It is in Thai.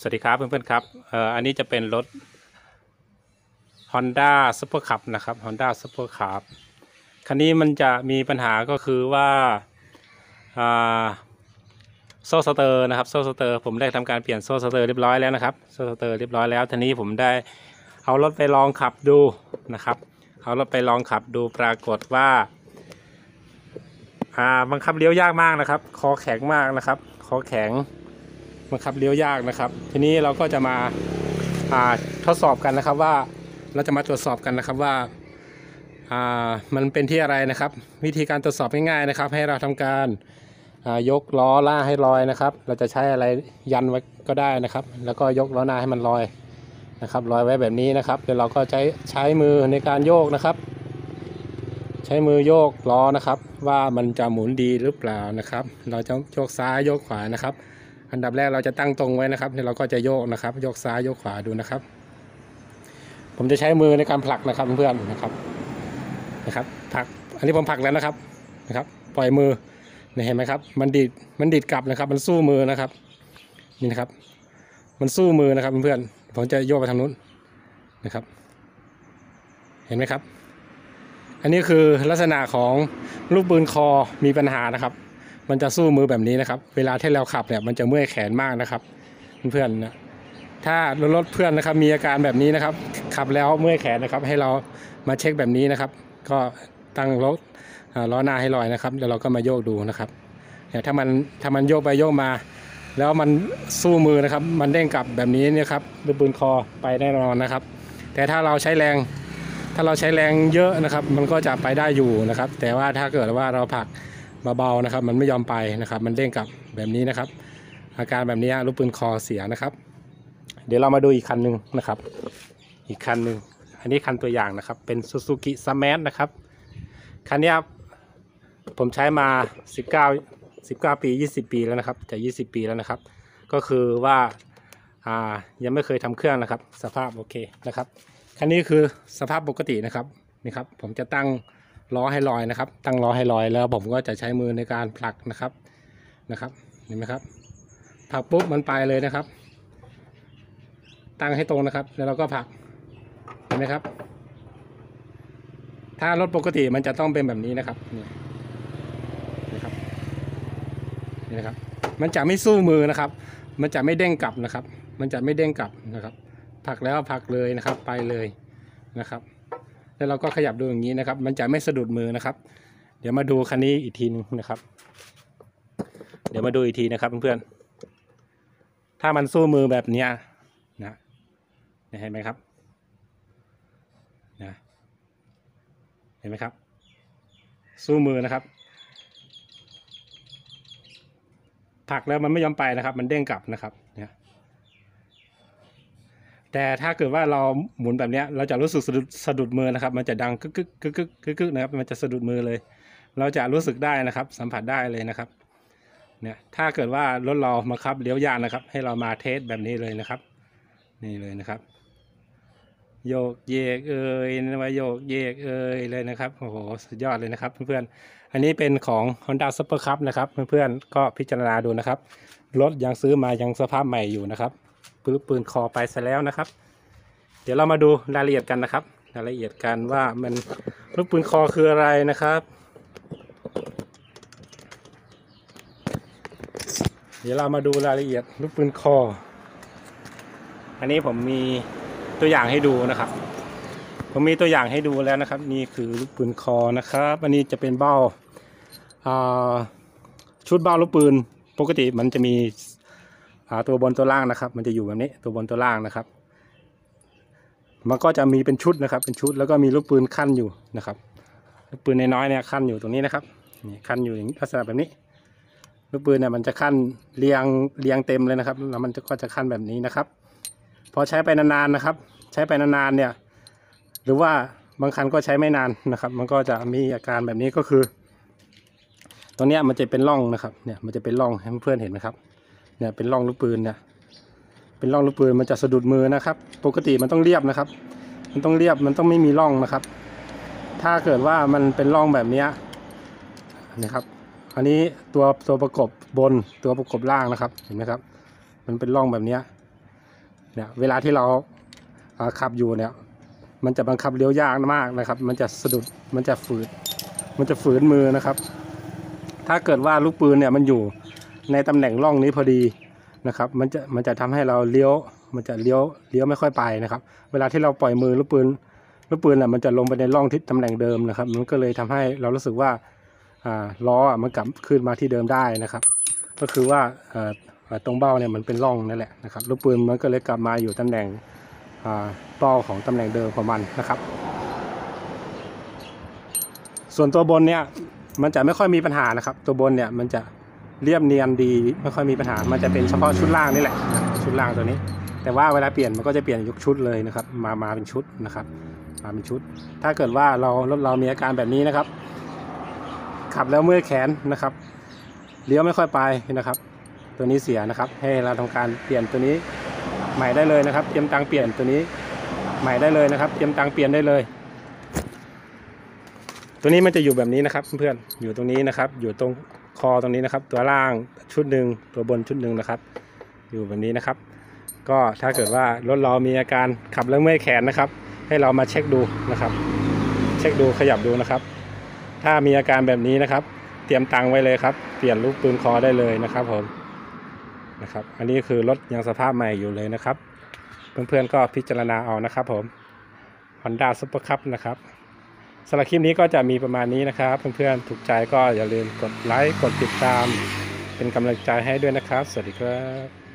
สวัสดีครับเพื่อนๆครับเอ่ออันนี้จะเป็นรถ Honda Super Cup นะครับ Honda Super Cup คันนี้มันจะมีปัญหาก็คือว่าโซ่สเตอร์นะครับโซ่สเตอร์ผมได้ทำการเปลี่ยนโซ่สเตอร์เรียบร้อยแล้วนะครับโซ่สเตอร์เรียบร้อยแล้วทีนี้ผมได้เอารถไปลองขับดูนะครับเอารถไปลองขับดูปรากฏว่าอ่าบังคับเลี้ยวยากมากนะครับ คอแข็งมากนะครับ คอแข็ง บังคับเลี้ยวยากนะครับ ทีนี้เราก็จะมาทดสอบกันนะครับว่าเราจะมาตรวจสอบกันนะครับว่าามันเป็นที่อะไรนะครับ วิธีการตรวจสอบง่ายๆนะครับ ให้เราทำการายกล้อล่าให้ลอยนะครับ เราจะใช้อะไรยันไว้ก็ได้นะครับ แล้วก็ยกล้อหน้าให้มันลอยนะครับลอยไว้แบบนี้นะครับเดี๋ยวเราก็ใช้ใช้มือในการโยกนะครับ ใช้มือโยกล้อนะครับ ว่ามันจะหมุนดีหรือเปล่านะครับ เราจะโยกซ้ายโยกขวานะครับ อันดับแรกเราจะตั้งตรงไว้นะครับเดี๋ยวเราก็จะโยกนะครับ โยกซ้ายโยกขวาดูนะครับ ผมจะใช้มือในการผลักนะครับเพื่อนนะครับนะครับผลักอันนี้ผมผลักแล้วนะครับนะครับ ปล่อยมือเห็นไหมครับ มันดีดมันดีดกลับนะครับ มันสู้มือนะครับ นี่นะครับ มันสู้มือนะครับเพื่อนผมจะโยกไปทางนู้นนะครับ เห็นไหมครับ อันนี้คือลักษณะของลูกปืนคอมีปัญหานะครับ มันจะสู้มือแบบนี้นะครับ เวลาที่เราขับเนี่ยมันจะเมื่อยแขนมากนะครับ เพื่อนๆนะถ้ารถเพื่อนนะครับมีอาการแบบนี้นะครับ ขับแล้วเมื่อยแขนนะครับ ให้เรามาเช็คแบบนี้นะครับ ก็ตั้งรถล้อหน้าให้ลอยนะครับแล้วเราก็มาโยกดูนะครับเนี่ยถ้ามันถ้ามันโยกไปโยกมา แล้วมันสู้มือนะครับ มันเด้งกลับแบบนี้เนี่ยครับลูกปืนคอไปแน่นอนนะครับ แต่ถ้าเราใช้แรง ถ้าเราใช้แรงเยอะนะครับ มันก็จะไปได้อยู่นะครับ แต่ว่าถ้าเกิดว่าเราผัก เบาๆนะครับ มันไม่ยอมไปนะครับ มันเด้งกลับแบบนี้นะครับ อาการแบบนี้ลูกปืนคอเสียนะครับ เดี๋ยวเรามาดูอีกคันหนึ่งนะครับ อีกคันหนึ่งอันนี้คันตัวอย่างนะครับ เป็น Suzuki s m a r t นะครับคันนี้ผมใช้มา 19 19 ปี 20 ปีแล้วนะครับจะ20 ปีแล้วนะครับ ก็คือว่าอ่ายังไม่เคยทำเครื่องนะครับ สภาพโอเคนะครับคันนี้คือสภาพปกตินะครับนี่ครับผมจะตั้ง ล้อให้ลอยนะครับ ตั้งล้อให้ลอยแล้วผมก็จะใช้มือในการผลักนะครับนะครับเห็นไหมครับผลักปุ๊บมันไปเลยนะครับ ตั้งให้ตรงนะครับ แล้วเราก็ผลักเห็นไหมครับ ถ้ารถปกติมันจะต้องเป็นแบบนี้นะครับนี่นะครับนี่นะครับ มันจะไม่สู้มือนะครับ มันจะไม่เด้งกลับนะครับ มันจะไม่เด้งกลับนะครับผลักแล้วผลักเลยนะครับ ไปเลยนะครับ แล้วเราก็ขยับดูอย่างนี้นะครับ มันจะไม่สะดุดมือนะครับ เดี๋ยวมาดูคันนี้อีกทีนึงนะครับ เดี๋ยวมาดูอีกทีนะครับเพื่อนๆถ้ามันสู้มือแบบเนี้ยนะเห็นไหมครับนะเห็นไหมครับ สู้มือนะครับผลักแล้วมันไม่ยอมไปนะครับ มันเด้งกลับนะครับ แต่ถ้าเกิดว่าเราหมุนแบบเนี้ยเราจะรู้สึกสะดุดสะดุดมือนะครับ มันจะดังกึกกึกกึกกึกกึกกึกนะครับ มันจะสะดุดมือเลย เราจะรู้สึกได้นะครับ สัมผัสได้เลยนะครับ เนี่ยถ้าเกิดว่ารถเรามาขับเลี้ยวยากนะครับ ให้เรามาเทสแบบนี้เลยนะครับ นี่เลยนะครับ โยกเยกเอ่ยนะว่าโยกเยกเอ่ยเลยนะครับโอ้โหสุดยอดเลยนะครับ เพื่อนๆอันนี้เป็นของ Honda Super Cup นะครับ เพื่อนๆก็พิจารณาดูนะครับรถยังซื้อมายังสภาพใหม่อยู่นะครับ ปืนปืนคอไปซะแล้วนะครับ เดี๋ยวเรามาดูรายละเอียดกันนะครับ รายละเอียดกันว่ามันลูกปืนคอคืออะไรนะครับ เดี๋ยวเรามาดูรายละเอียดลูกปืนคอ อันนี้ผมมีตัวอย่างให้ดูนะครับ ผมมีตัวอย่างให้ดูแล้วนะครับ นี่คือลูกปืนคอนะครับ อันนี้จะเป็นเบ้าชุดเบ้าลูกปืนปกติมันจะมี ตัวบนตัวล่างนะครับ มันจะอยู่แบบนี้ตัวบนตัวล่างนะครับ มันก็จะมีเป็นชุดนะครับ เป็นชุดแล้วก็มีลูกปืนขั้นอยู่นะครับลูกปืนน้อยๆเนี่ยขั้นอยู่ตรงนี้นะครับนี่ขั้นอยู่อย่างลักษณะแบบนี้ลูกปืนเนี่ยมันจะขั้นเรียงเรียงเต็มเลยนะครับแล้วมันก็จะขั้นแบบนี้นะครับพอใช้ไปนานๆนะครับ ใช้ไปนานๆเนี่ย หรือว่าบางคันก็ใช้ไม่นานนะครับ มันก็จะมีอาการแบบนี้ก็คือตรงเนี้ยมันจะเป็นร่องนะครับ เนี่ยมันจะเป็นร่องให้เพื่อนเห็นไหมครับ เนี่ยเป็นร่องลูกปืนเนี่ยเป็นร่องลูกปืนมันจะสะดุดมือนะครับ ปกติมันต้องเรียบนะครับ มันต้องเรียบมันต้องไม่มีร่องนะครับ ถ้าเกิดว่ามันเป็นร่องแบบเนี้นะครับ อันนี้ตัวตัวประกบบนตัวประกบล่างนะครับเห็นไหมครับ มันเป็นร่องแบบนี้เนี่ยเวลาที่เราาขับอยู่เนี่ยมันจะบังคับเลี้ยวยากมากนะครับ มันจะสะดุดมันจะฝืด มันจะฝืนมือนะครับ ถ้าเกิดว่าลูกปืนเนี่ยมันอยู่ ในตำแหน่งร่องนี้พอดีนะครับมันจะมันจะทำให้เราเลี้ยวมันจะเลี้ยวเลี้ยวไม่ค่อยไปนะครับ เวลาที่เราปล่อยมือลูกปืนลูกปืนอะมันจะลงไปในร่องที่ตำแหน่งเดิมนะครับ มันก็เลยทำให้เรารู้สึกว่าอ่าล้ออะมันกลับขึ้นมาที่เดิมได้นะครับ ก็คือว่าตรงเบ้าเนี่ยมันเป็นร่องนั่นแหละนะครับลูกปืนมันก็เลยกลับมาอยู่ตำแหน่งเป้าของตำแหน่งเดิมของมันนะครับ ส่วนตัวบนเนี่ยมันจะไม่ค่อยมีปัญหานะครับ ตัวบนเนี่ยมันจะ เรียบเนียนดีไม่ค่อยมีปัญหา มันจะเป็นเฉพาะชุดล่างนี่แหละ ชุดล่างตัวนี้ แต่ว่าเวลาเปลี่ยนมันก็จะเปลี่ยนยกชุดเลยนะครับ มามาเป็นชุดนะครับมาเป็นชุด ถ้าเกิดว่าเรารถเรามีอาการแบบนี้นะครับ ขับแล้วเมื่อยแขนนะครับเลี้ยวไม่ค่อยไปนะครับ ตัวนี้เสียนะครับ ให้เราทำการเปลี่ยนตัวนี้ใหม่ได้เลยนะครับ เตรียมตังเปลี่ยนตัวนี้ใหม่ได้เลยนะครับ เตรียมตังเปลี่ยนได้เลย ตัวนี้มันจะอยู่แบบนี้นะครับ เพื่อนๆอยู่ตรงนี้นะครับ อยู่ตรง คอตรงนี้นะครับ ตัวล่างชุดหนึ่งตัวบนชุดหนึ่งนะครับ อยู่แบบนี้นะครับ ก็ถ้าเกิดว่ารถเรามีอาการขับแล้วเมื่อยแขนนะครับ ให้เรามาเช็คดูนะครับ เช็คดูขยับดูนะครับ ถ้ามีอาการแบบนี้นะครับ เตรียมตังไว้เลยครับ เปลี่ยนลูกปืนคอได้เลยนะครับผมนะครับ อันนี้คือรถยังสภาพใหม่อยู่เลยนะครับ เพื่อนๆก็พิจารณาเอานะครับผม Honda Super Cup นะครับ สำหรับคลิปนี้ก็จะมีประมาณนี้นะครับ เพื่อนๆ ถูกใจก็อย่าลืมกดไลค์ กดติดตาม เป็นกำลังใจให้ด้วยนะครับ สวัสดีครับ